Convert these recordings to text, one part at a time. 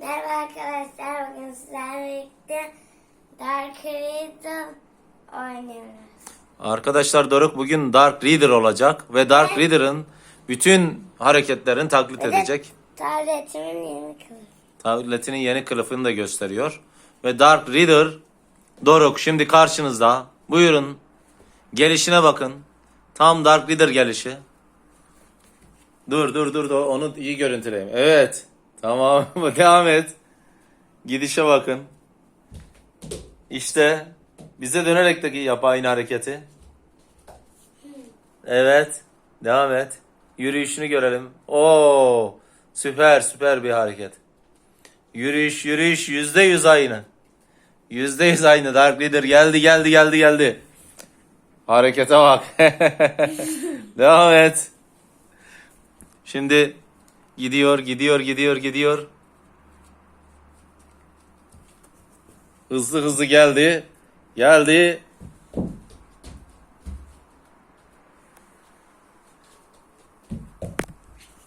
Merhaba arkadaşlar. Bugün sizlerle birlikte Dark Riddle oynuyoruz. Arkadaşlar Doruk bugün Dark Reader olacak ve Dark Evet. Reader'ın bütün hareketlerini taklit edecek. Tabletimin yeni kılıfı. Tabletinin yeni kılıfını da gösteriyor. Ve Dark Reader Doruk şimdi karşınızda. Buyurun. Gelişine bakın. Tam Dark Reader gelişi. Dur dur dur dur onu iyi görüntüleyeyim. Evet. Tamam devam et. Gidişe bakın. İşte bize dönerek de yap aynı hareketi. Evet. Devam et. Yürüyüşünü görelim. Oo, süper süper bir hareket. Yürüyüş yürüyüş yüzde yüz aynı. Yüzde yüz aynı. Dark Leader geldi geldi geldi geldi. Harekete bak. Devam et. Şimdi gidiyor gidiyor gidiyor gidiyor. Hızlı hızlı geldi. Geldi.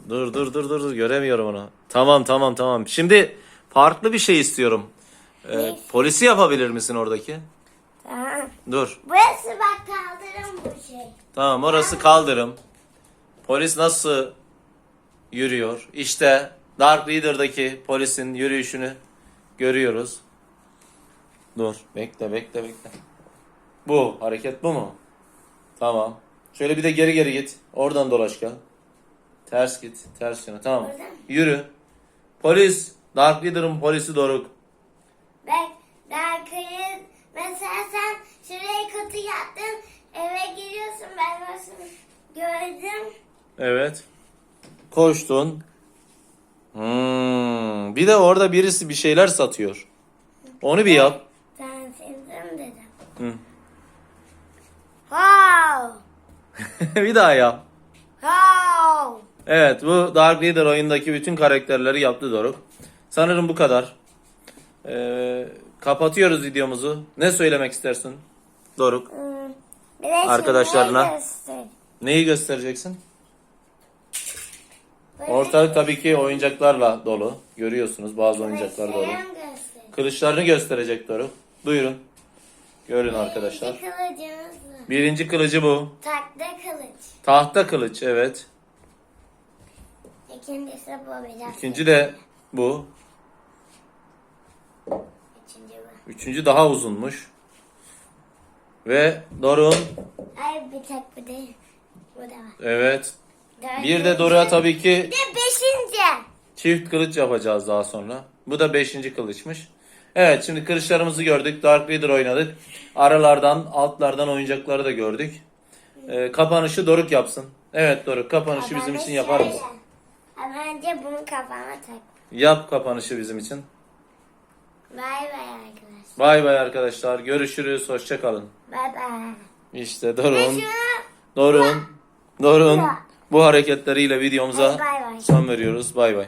Dur dur dur dur göremiyorum onu. Tamam tamam tamam. Şimdi farklı bir şey istiyorum. Ee, polisi yapabilir misin oradaki? Tamam. Dur. Burası bak kaldırım bu şey. Tamam orası kaldırım. Polis nasıl yürüyor? İşte Dark Reader'daki polisin yürüyüşünü görüyoruz. Dur bekle bekle bekle. Bu hareket bu mu? Tamam. Şöyle bir de geri geri git. Oradan dolaş gel. Ters git. Ters yana. Tamam. Yürü. Polis. Dark Reader'ın polisi Doruk. Bak Dark Riddle. Mesela sen şuraya kutu yaptın. Eve giriyorsun. Ben nasıl gördüm. Evet. Koştun. Hmm. Bir de orada birisi bir şeyler satıyor. Onu bir yap. Sen sildim dedim. Hı. Wow. bir daha yap. Wow. Evet bu Dark Reader oyundaki bütün karakterleri yaptı Doruk. Sanırım bu kadar. Ee, kapatıyoruz videomuzu. Ne söylemek istersin Doruk? Hmm, Arkadaşlarına. şurayı göster. Neyi göstereceksin? Ortalık tabii ki oyuncaklarla dolu. Görüyorsunuz bazı oyuncaklar dolu. Kılıçlarını gösterecek Doruk. Buyurun. Görün arkadaşlar. Kılıcımız var. Birinci kılıcı bu. Takta kılıç. Tahta kılıç evet. İkincisi bu biraz. İkinci de bu. Üçüncü bu. Üçüncü daha uzunmuş. Ve Doruk'un Ay bir tek bu değil. Bu da var. evet. Dördüncü. Bir de Doruk'a tabii ki Bir de beşinci. çift kılıç yapacağız daha sonra. Bu da beşinci kılıçmış. Evet şimdi kılıçlarımızı gördük. Dark Reader oynadık. Aralardan altlardan oyuncakları da gördük. Ee, kapanışı Doruk yapsın. Evet Doruk kapanışı bizim için yapar mısın? Önce bunu kafama tak. Yap kapanışı bizim için. Bay bay arkadaşlar. Bay bay arkadaşlar. Görüşürüz. Hoşçakalın. Bay bay. İşte Doruk'un şunu Doruk'un Doruk'un bu hareketleriyle videomuza Hadi bay bay. son veriyoruz. Bay bay.